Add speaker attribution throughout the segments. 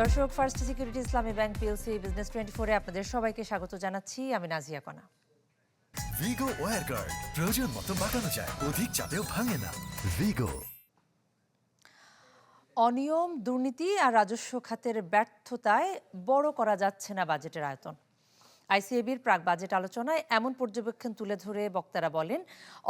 Speaker 1: দর্শক First Security Islami Bank PLC business twenty ফোরে আপনাদের সবাইকে স্বাগত জানাচ্ছি। আমি নাজিয়া কণা
Speaker 2: ভিগো ওয়ার গার্ড প্রয়োজন মতো বাঁকানো যায় অধিক চাপেও ভাঙে না। ভিগো
Speaker 1: অনিয়ম দুর্নীতি আর রাজস্ব খাতের ব্যর্থতায় বড় করা যাচ্ছে না বাজেটের আয়তন। আইসিএবির প্রাক বাজেট আলোচনায় এমন পর্যবেক্ষণ তুলে ধরে বক্তারা বলেন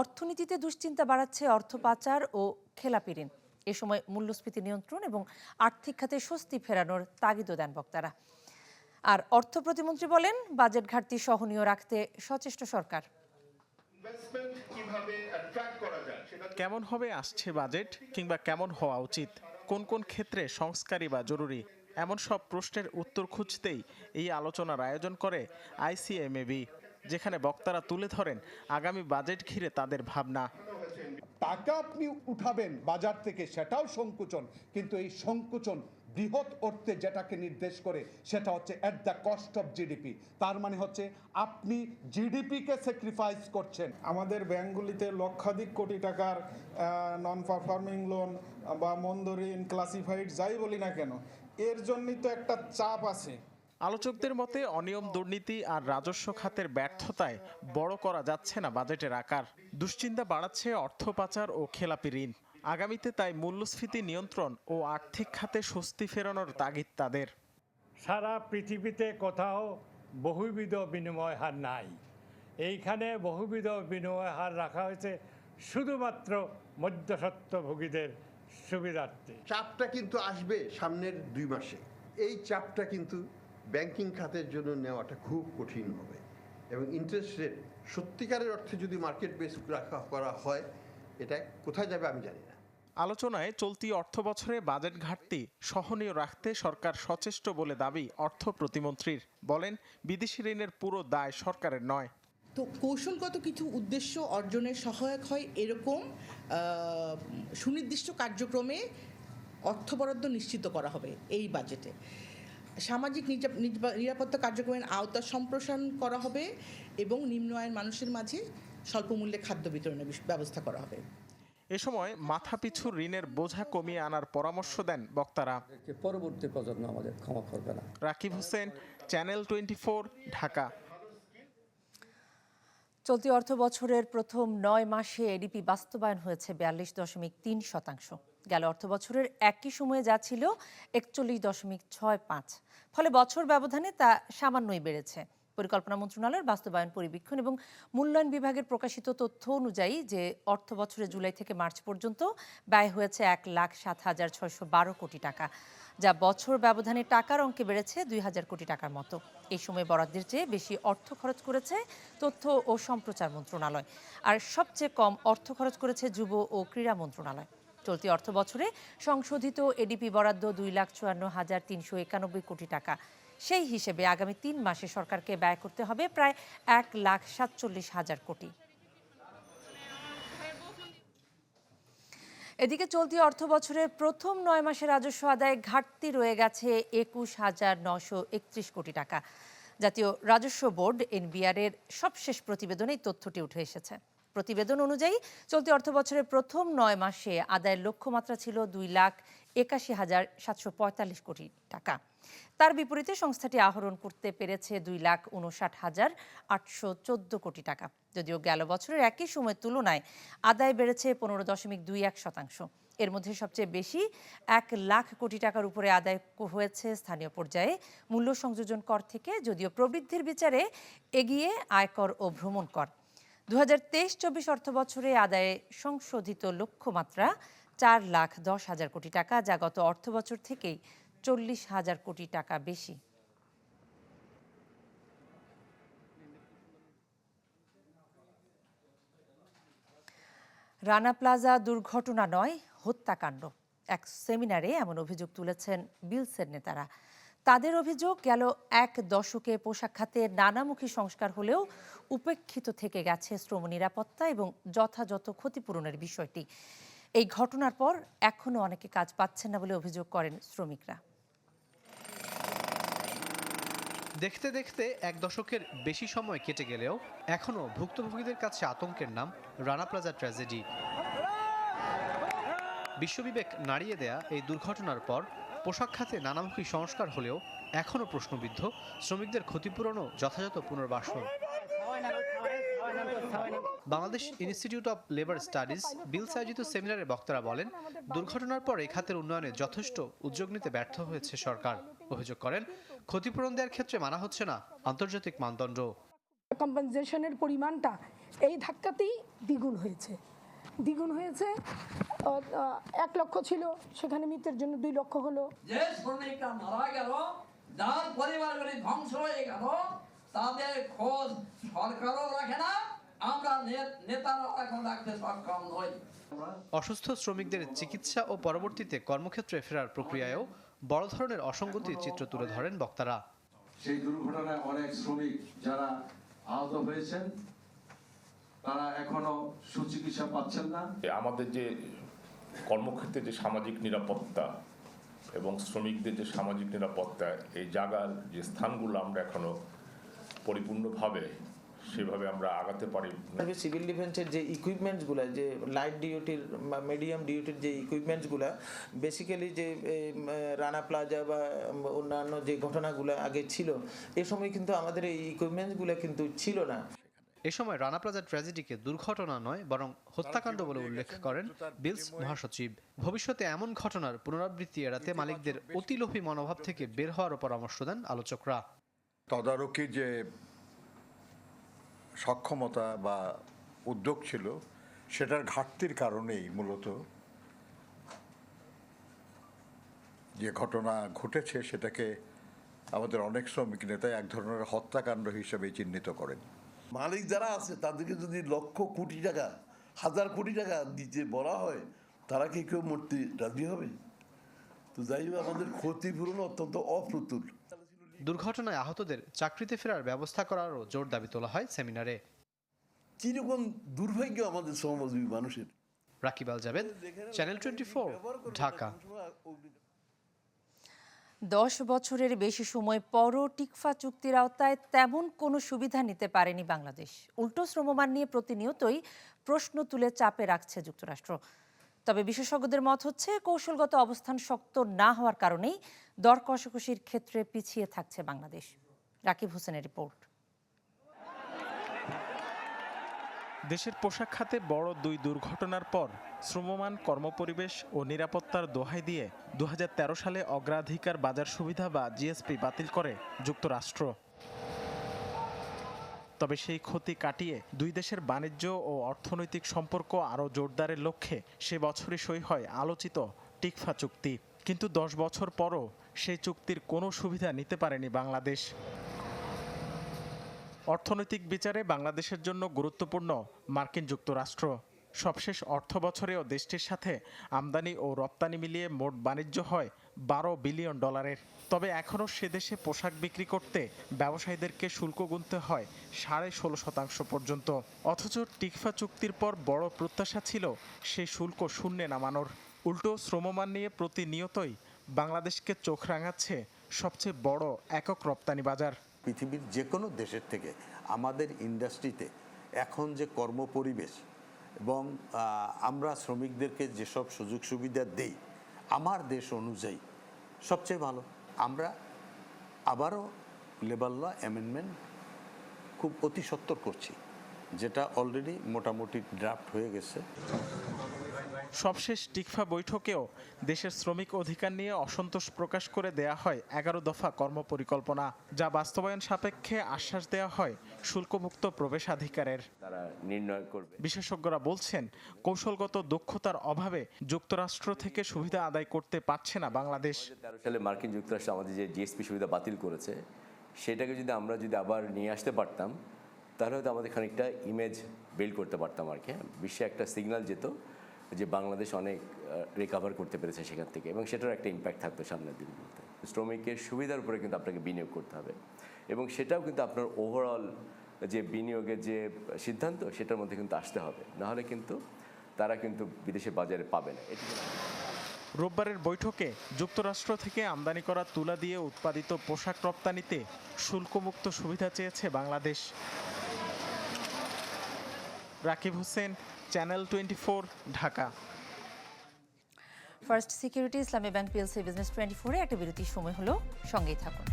Speaker 1: অর্থনীতিতে দুশ্চিন্তা বাড়াচ্ছে অর্থ পাচার ও খেলাপি ঋণ। এ সময় মূল্যস্ফীতি নিয়ন্ত্রণ এবং আর্থিক খাতে স্বস্তি ফেরানোর তাগিদও দেন বক্তারা। আর অর্থ প্রতিমন্ত্রী বলেন বাজেট ঘাটতি সহনীয় রাখতে সচেষ্ট সরকার।
Speaker 3: ইনভেস্টমেন্ট কীভাবে অ্যাট্রাক্ট করা যায় সেটা
Speaker 4: কেমন হবে আসছে বাজেট কিংবা কেমন হওয়া উচিত? কোন কোন ক্ষেত্রে সংস্কারই বা জরুরি? এমন সব প্রশ্নের উত্তর খুঁজতেই এই আলোচনার আয়োজন করে আইসিএমএবি যেখানে বক্তারা তুলে ধরেন আগামী বাজেট ঘিরে তাদের ভাবনা।
Speaker 5: টাকা আপনি উঠাবেন বাজার থেকে, সেটাও সংকুচন। কিন্তু এই সংকুচন বৃহৎ অর্থে যেটাকে নির্দেশ করে, সেটা হচ্ছে at the cost of GDP তার মানে হচ্ছে আপনি জিডিপিকে স্যাক্রিফাইস করছেন।
Speaker 6: আমাদের ব্যাংকগুলিতে লক্ষাধিক কোটি টাকার নন পারফর্মিং লোন বা মন্দ ঋণ ক্লাসিফাইড যাই বলি না কেন, এর জন্যই তো একটা চাপ আছে।
Speaker 4: আলোচকদের মতে অনিয়ম দুর্নীতি আর রাজস্ব খাতের ব্যর্থতায় বড় করা যাচ্ছে না বাজেটের আকার। দুশ্চিন্তা বাড়াচ্ছে অর্থ পাচার ও খেলাপি ঋণ। আগামীতে তাই মূল্যস্ফীতি নিয়ন্ত্রণ ও আর্থিক খাতে স্বস্তি ফেরানোর তাগিদ তাদের।
Speaker 7: সারা পৃথিবীতে কোথাও বহুবিধ বিনিময় হার নাই। এইখানে বহুবিধ বিনিময় হার রাখা হয়েছে শুধুমাত্র মধ্যস্বত্বভোগীদের সুবিধার্থে।
Speaker 8: চাপটা কিন্তু আসবে সামনের দুই মাসে। এই চাপটা কিন্তু ব্যাংকিং খাতের জন্য নেওয়াটা খুব কঠিন হবে। এবং ইন্টারেস্ট রেট সত্যিকারের অর্থে যদি মার্কেট বেস রাখা করা হয় এটা কোথায় যাবে আমি জানি না।
Speaker 4: আলোচনায় চলতি অর্থ বছরে বাজেট ঘাটতি সহনীয় রাখতে সরকার সচেষ্ট বলে দাবি অর্থ প্রতিমন্ত্রীর। বলেন বিদেশি ঋণের পুরো দায় সরকারের নয়।
Speaker 9: তো কৌশলগত কিছু উদ্দেশ্য অর্জনের সহায়ক হয় এরকম সুনির্দিষ্ট কার্যক্রমে অর্থ বরাদ্দ নিশ্চিত করা হবে এই বাজেটে। সামাজিক নিরাপ- নিরাপ- নিরাপত্তা কার্যক্রমের আওতা সম্প্রসারণ করা হবে এবং নিম্ন আয়ের মানুষের মাঝে স্বল্প মূল্যে খাদ্য বিতরণের ব্যবস্থা করা হবে।
Speaker 4: এ সময় মাথাপিছু ঋণের বোঝা কমিয়ে আনার পরামর্শ দেন বক্তারা।
Speaker 10: পরবর্তী প্রজন্ম আমাদের ক্ষমা করবে না।
Speaker 4: Rakib Hossain channel twenty Dhaka.
Speaker 1: চলতি অর্থ বছরের প্রথম নয় মাসে এডিপি বাস্তবায়ন হয়েছে বিয়াল্লিশ দশমিক তিন শতাংশ। গেল অর্থ বছরের একই সময়ে যা ছিল একচল্লিশ দশমিক ছয় পাঁচ। ফলে বছর ব্যবধানে তা সামান্যই বেড়েছে। পরিকল্পনা মন্ত্রণালয়ের বাস্তবায়ন, পরিবীক্ষণ এবং মূল্যায়ন বিভাগের প্রকাশিত তথ্য অনুযায়ী যে অর্থ বছরের জুলাই থেকে মার্চ পর্যন্ত ব্যয় হয়েছে এক লাখ সাত হাজার ছয়শো বারো কোটি টাকা, যা বছর ব্যবধানে টাকার অঙ্কে বেড়েছে দুই হাজার কোটি টাকার মতো। এই সময় বরাদ্দের চেয়ে বেশি অর্থ খরচ করেছে তথ্য ও সম্প্রচার মন্ত্রণালয়। আর সবচেয়ে কম অর্থ খরচ করেছে যুব ও ক্রীড়া মন্ত্রণালয়। চলতি অর্থ বছরে সংশোধিত এডিপি বরাদ্দ দুই লাখ চুয়ান্ন হাজার তিনশো একানব্বই কোটি টাকা। সেই হিসেবে আগামী তিন মাসে সরকারকে ব্যয় করতে হবে প্রায় এক লাখ সাতচল্লিশ হাজার কোটি। এদিকে চলতি অর্থ বছরের প্রথম নয় মাসে রাজস্ব আদায় ঘাটতি রয়ে গেছে একুশ হাজার নশো একত্রিশ কোটি টাকা। জাতীয় রাজস্ব বোর্ড এনবিআর এর সবশেষ প্রতিবেদনে তথ্যটি উঠে এসেছে। প্রতিবেদন অনুযায়ী চলতি অর্থ বছরের প্রথম নয় মাসে আদায়ের লক্ষ্যমাত্রা ছিল দুই লাখ একাশি হাজার সাতশো পঁয়তাল্লিশ কোটি টাকা। তার বিপরীতে সংস্থাটি আহরণ করতে পেরেছে দুই লাখ উনষাট হাজার আটশো চোদ্দ কোটি টাকা। যদিও গেল বছরের একই সময়ের তুলনায় আদায় বেড়েছে পনেরো দশমিক দুই এক শতাংশ। এর মধ্যে সবচেয়ে বেশি এক লাখ কোটি টাকার উপরে আদায় হয়েছে স্থানীয় পর্যায়ে মূল্য সংযোজন কর থেকে, যদিও প্রবৃদ্ধির বিচারে এগিয়ে আয়কর ও ভ্রমণ কর। দু হাজার তেইশ চব্বিশ অর্থ বছরে আদায়ে সংশোধিত লক্ষ্যমাত্রা চার লাখ দশ হাজার কোটি টাকা, যা গত অর্থ বছর থেকেই চল্লিশ হাজার কোটি টাকা বেশি। রানা প্লাজা দুর্ঘটনা নয়, হত্যাকাণ্ড। এক সেমিনারে এমন অভিযোগ তুলেছেন বিলসের নেতারা। তাদের অভিযোগ গেল এক দশকে পোশাক খাতে নানামুখী সংস্কার হলেও উপেক্ষিত থেকে গেছে শ্রম নিরাপত্তা এবং যথাযথ ক্ষতিপূরণের বিষয়টি। এই ঘটনার পর এখনও অনেকে কাজ পাচ্ছেন না বলে অভিযোগ করেন শ্রমিকরা।
Speaker 11: দেখতে দেখতে এক দশকের বেশি সময় কেটে গেলেও এখনও ভুক্তভোগীদের কাছে আতঙ্কের নাম রানা প্লাজা ট্র্যাজেডি। বিশ্ববিবেক নাড়িয়ে দেয়া এই দুর্ঘটনার পর পোশাক খাতে নানামুখী সংস্কার হলেও এখনও প্রশ্নবিদ্ধ। শ্রমিকদের ক্ষতিপূরণ যথাযথ পুনর্বাসন। Bangladesh institute of labour studies BILS আয়োজিত সেমিনারে বক্তারা বলেন, দুর্ঘটনার পর এই খাতের উন্নয়নে যথেষ্ট উদ্যোগ নিতে ব্যর্থ হয়েছে সরকার। অভিযোগ করেন, ক্ষতিপূরণ দেওয়ার ক্ষেত্রে মানা হচ্ছে না, আন্তর্জাতিক মানদণ্ড।
Speaker 12: কম্পেনসেশনের পরিমাণটা এই ধাক্কাতেই দ্বিগুণ হয়েছে। দ্বিগুণ হয়েছে। এক লক্ষ ছিল সেখানে মৃতের জন্য দুই লক্ষ হলো।
Speaker 13: যে শ্রমিকরা মারা গেল যার পরিবারগুলি ধ্বংস হয়ে গেল তাদের খোঁজ সরকারও রাখে না আমরা নে- নেতারাও এখন রাখতে সক্ষম নই।
Speaker 11: অসুস্থ শ্রমিকদের চিকিৎসা ও পরবর্তীতে কর্মক্ষেত্রে ফেরার প্রক্রিয়ায়ও বড় ধরনের অসঙ্গতির চিত্র তুলে ধরেন বক্তারা।
Speaker 14: সেই দুর্ঘটনায় অনেক শ্রমিক যারা আহত হয়েছেন তারা এখনও সুচিকিৎসা পাচ্ছেন না
Speaker 15: আমাদের যে কর্মক্ষেত্রে যে সামাজিক নিরাপত্তা এবং শ্রমিকদের যে সামাজিক নিরাপত্তা এই জায়গার যে স্থানগুলো আমরা এখনও পরিপূর্ণভাবে সেভাবে আমরা আগাতে পারি না।
Speaker 16: সিভিল ডিফেন্সের যে ইকুইপমেন্টসগুলো যে লাইট ডিউটির বা মিডিয়াম ডিউটির যে ইকুইপমেন্টসগুলো বেসিক্যালি যে রানা প্লাজা বা অন্যান্য যে ঘটনাগুলো আগে ছিল এ সময় কিন্তু আমাদের এই ইকুইপমেন্টসগুলো কিন্তু ছিল না
Speaker 11: এ সময় রানা প্লাজা ট্র্যাজেডিকে দুর্ঘটনা নয় বরং হত্যাকাণ্ড বলে উল্লেখ করেন বিলস মহাসচিব। ভবিষ্যতে এমন ঘটনার পুনরাবৃত্তি এড়াতে মালিকদের অতিলোভী মনোভাব থেকে বের হওয়ারও পরামর্শ দেন আলোচকরা।
Speaker 17: তদারকি যে সক্ষমতা বা উদ্যোগ ছিল সেটার ঘাটতির কারণেই মূলত যে ঘটনা ঘটেছে সেটাকে আমাদের অনেক শ্রমিক নেতা এক ধরনের হত্যাকাণ্ড হিসেবে চিহ্নিত করেন।
Speaker 18: মালিক যারা আছে তাদেরকে যদি লক্ষ কোটি টাকা হাজার কোটি টাকা দিতে বলা হয় তারা কি কেউ মরতে রাজি হবে? তো যাই হোক আমাদের ক্ষতিপূরণ অত্যন্ত অপ্রতুল।
Speaker 11: দুর্ঘটনায় আহতদের চাকরিতে ফেরার ব্যবস্থা করারও জোর দাবি তোলা হয় সেমিনারে।
Speaker 18: কীরকম দুর্ভাগ্য আমাদের সমাজী মানুষের।
Speaker 11: Rakib Al Javed channel twenty Dhaka.
Speaker 1: দশ বছরের বেশি সময় পরও টিকফা চুক্তির আওতায় তেমন কোনো সুবিধা নিতে পারেনি বাংলাদেশ। উল্টো শ্রমমান নিয়ে প্রতিনিয়তই প্রশ্ন তুলে চাপে রাখছে যুক্তরাষ্ট্র। তবে বিশেষজ্ঞদের মত হচ্ছে, কৌশলগত অবস্থান শক্ত না হওয়ার কারণেই দর কষাকষির ক্ষেত্রে পিছিয়ে থাকছে বাংলাদেশ। রাকিব হোসেনের রিপোর্ট।
Speaker 4: দেশের পোশাক খাতে বড় দুই দুর্ঘটনার পর শ্রমমান কর্মপরিবেশ ও নিরাপত্তার দোহাই দিয়ে দু হাজার তেরো সালে অগ্রাধিকার বাজার সুবিধা বা জিএসপি বাতিল করে যুক্তরাষ্ট্র। তবে সেই ক্ষতি কাটিয়ে দুই দেশের বাণিজ্য ও অর্থনৈতিক সম্পর্ক আরও জোরদারের লক্ষ্যে সে বছরই সই হয় আলোচিত টিকফা চুক্তি। কিন্তু দশ বছর পরও সেই চুক্তির কোনো সুবিধা নিতে পারেনি বাংলাদেশ। অর্থনৈতিক বিচারে বাংলাদেশের জন্য গুরুত্বপূর্ণ মার্কিন যুক্তরাষ্ট্র। সবশেষ অর্থ বছরেও দেশটির সাথে আমদানি ও রপ্তানি মিলিয়ে মোট বাণিজ্য হয় বারো বিলিয়ন ডলারের। তবে এখনও সে দেশে পোশাক বিক্রি করতে ব্যবসায়ীদেরকে শুল্ক গুনতে হয় সাড়ে ষোলো শতাংশ পর্যন্ত। অথচ টিকফা চুক্তির পর বড় প্রত্যাশা ছিল সেই শুল্ক শূন্যে নামানোর। উল্টো শ্রমমান নিয়ে প্রতিনিয়তই বাংলাদেশকে চোখ রাঙাচ্ছে সবচেয়ে বড় একক রপ্তানি বাজার।
Speaker 19: পৃথিবীর যে কোনো দেশের থেকে আমাদের ইন্ডাস্ট্রিতে এখন যে কর্মপরিবেশ এবং আমরা শ্রমিকদেরকে যেসব সুযোগ সুবিধা দেই, আমার দেশ অনুযায়ী সবচেয়ে ভালো। আমরা আবারও লেবার ল অ্যামেন্ডমেন্ট খুব অতি সত্বর করছি, যেটা অলরেডি মোটামুটি ড্রাফট হয়ে গেছে।
Speaker 4: সবশেষ টিকফা বৈঠকেও দেশের শ্রমিক অধিকার নিয়ে অসন্তোষ প্রকাশ করে দেয়া হয় এগারো দফা কর্মপরিকল্পনা যা বাস্তবায়ন সাপেক্ষে আশ্বাস দেওয়া হয় শুল্কমুক্ত প্রবেশাধিকারের। বিশেষজ্ঞরা বলছেন কৌশলগত দক্ষতার অভাবে যুক্তরাষ্ট্র থেকে সুবিধা আদায় করতে পারছে না বাংলাদেশ।
Speaker 20: সালে মার্কিন যুক্তরাষ্ট্র আমাদের যে জিএসপি সুবিধা বাতিল করেছে সেটাকে যদি আমরা যদি আবার নিয়ে আসতে পারতাম তাহলে হয়তো আমাদের খানিকটা ইমেজ বিল্ড করতে পারতাম আর কি। হ্যাঁ? বিশ্বে একটা সিগন্যাল যেত যে বাংলাদেশ অনেক রিকাভার করতে পেরেছে সেখান থেকে এবং সেটার একটা ইম্প্যাক্ট থাকতো সামনের দিনগুলোতে। শ্রমিকের সুবিধার উপরে কিন্তু আপনাকে বিনিয়োগ করতে হবে এবং সেটাও কিন্তু আপনার ওভারঅল যে বিনিয়োগের যে সিদ্ধান্ত সেটার মধ্যে কিন্তু আসতে হবে। নাহলে কিন্তু তারা কিন্তু বিদেশে বাজারে পাবে না। এটি
Speaker 4: রোববারের বৈঠকে যুক্তরাষ্ট্র থেকে আমদানি করা তুলা দিয়ে উৎপাদিত পোশাক রপ্তানিতে শুল্কমুক্ত সুবিধা চেয়েছে Bangladesh. Rakib Hossain channel twenty Dhaka
Speaker 1: First Security Islami Bank PLC business twenty ফোরে একটা বিরতির সময় হলো। সঙ্গেই থাকুন।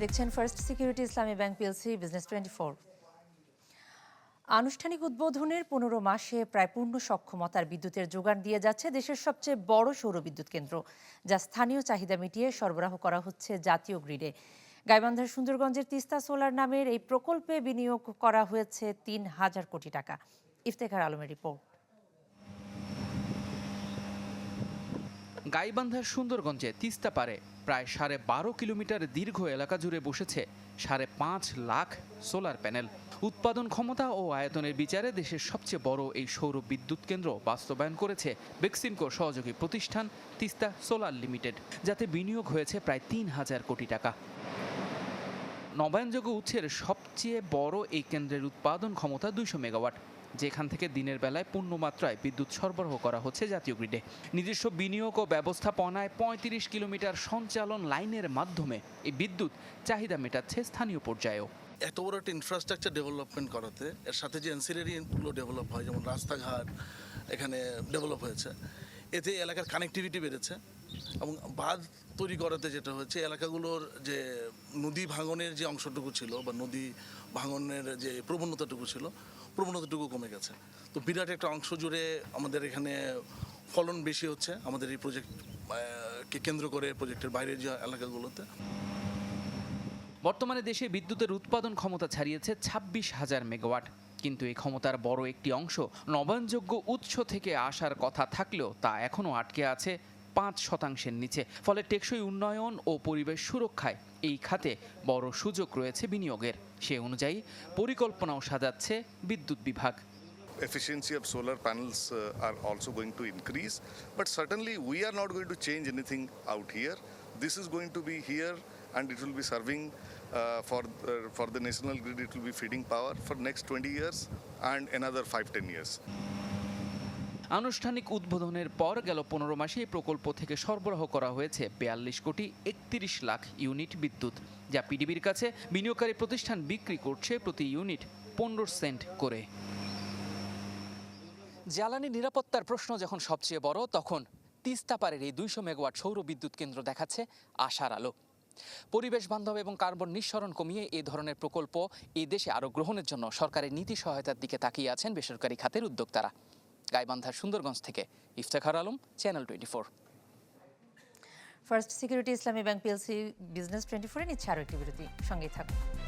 Speaker 1: দেখছেন First Security Islami Bank PLC business twenty four আনুষ্ঠানিক উদ্বোধনের পনেরো মাসে প্রায় পূর্ণ সক্ষমতার বিদ্যুতের যোগান দিয়ে যাচ্ছে দেশের সবচেয়ে বড় সৌর বিদ্যুৎ কেন্দ্র, যা স্থানীয় চাহিদা মিটিয়ে সরবরাহ করা হচ্ছে জাতীয় গ্রিডে। গাইবান্ধার সুন্দরগঞ্জের তিস্তা সোলার নামের এই প্রকল্পে বিনিয়োগ করা হয়েছে তিন হাজার কোটি টাকা। ইফতেখার আলমের রিপোর্ট।
Speaker 21: গাইবান্ধার সুন্দরগঞ্জে তিস্তা পারে প্রায় সাড়ে বারো কিলোমিটার দীর্ঘ এলাকা জুড়ে বসেছে সাড়ে পাঁচ লাখ সোলার প্যানেল। উৎপাদন ক্ষমতা ও আয়তনের বিচারে দেশের সবচেয়ে বড় এই সৌর বিদ্যুৎ কেন্দ্র বাস্তবায়ন করেছে বেক্সিমকোর সহযোগী প্রতিষ্ঠান তিস্তা সোলার লিমিটেড, যাতে বিনিয়োগ হয়েছে প্রায় তিন হাজার কোটি টাকা। নবায়নযোগ্য উৎসের সবচেয়ে বড় এই কেন্দ্রের উৎপাদন ক্ষমতা দুইশো মেগাওয়াট, যেখান থেকে দিনের বেলায় পূর্ণমাত্রায় বিদ্যুৎ সরবরাহ করা হচ্ছে জাতীয় গ্রিডে নিজস্ব বিনিয়োগ ও ব্যবস্থাপনায় পঁয়ত্রিশ কিলোমিটার সঞ্চালন লাইনের মাধ্যমে এই বিদ্যুৎ চাহিদা মেটাচ্ছে স্থানীয় পর্যায়েও।
Speaker 22: এত বড় একটা ইনফ্রাস্ট্রাকচার ডেভেলপমেন্ট করাতে, এর সাথে যে অ্যান্সিলারিগুলো ডেভেলপ হয়, যেমন রাস্তাঘাট এখানে ডেভেলপ হয়েছে, এতে এলাকার কানেক্টিভিটি বেড়েছে এবং বাঁধ তৈরি করাতে যেটা হচ্ছে, এলাকাগুলোর যে নদী ভাঙনের যে অংশটুকু ছিল বা নদী ভাঙনের যে প্রবণতাটুকু ছিল, প্রবণতাটুকু কমে গেছে। তো বিরাট একটা অংশ জুড়ে আমাদের এখানে ফলন বেশি হচ্ছে, আমাদের এই প্রজেক্ট কে কেন্দ্র করে প্রজেক্টের বাইরের যে এলাকাগুলোতে।
Speaker 21: বর্তমানে দেশে বিদ্যুতের উৎপাদন ক্ষমতা ছাড়িয়েছে ছাব্বিশ হাজার মেগাওয়াট। কিন্তু এই ক্ষমতার বড় একটি অংশ নবায়নযোগ্য উৎস থেকে আসার কথা থাকলেও তা এখনও আটকে আছে পাঁচ শতাংশের নিচে ফলে টেকসই উন্নয়ন ও পরিবেশ সুরক্ষায় এই খাতে বড় সুযোগ রয়েছে বিনিয়োগের সে অনুযায়ী পরিকল্পনাও সাজাচ্ছে বিদ্যুৎ বিভাগ
Speaker 23: efficiency of solar panels uh, are also going to increase but certainly we are not going to change anything out here this is going to be here and it will be serving uh, for uh, for the national grid it will be feeding power for next 20 years and another 5 10 years
Speaker 21: আনুষ্ঠানিক উদ্বোধনের পর গেল পনেরো মাসে এই প্রকল্প থেকে সরবরাহ করা হয়েছে বিয়াল্লিশ কোটি একত্রিশ লাখ ইউনিট বিদ্যুৎ, যা পিডিবির কাছে বিনিয়োগকারী প্রতিষ্ঠান বিক্রি করছে প্রতি ইউনিট পনেরো সেন্ট করে। জ্বালানি নিরাপত্তার প্রশ্ন যখন সবচেয়ে বড়, তখন তিস্তাপাড়ের এই দুইশো মেগাওয়াট সৌর বিদ্যুৎ কেন্দ্র দেখাচ্ছে আশার আলো। পরিবেশ বান্ধব এবং কার্বন নিঃসরণ কমিয়ে এ ধরনের প্রকল্প এ দেশে আরও গ্রহণের জন্য সরকারের নীতি সহায়তার দিকে তাকিয়ে আছেন বেসরকারি খাতের উদ্যোক্তারা। গাইবান্ধার সুন্দরগঞ্জ থেকে Iftekhar Alam channel twenty four
Speaker 1: First Security Islami Bank PLC business twenty ফোরে নিচ্ছে আরও একটি বিরতি। সঙ্গেই থাকুন।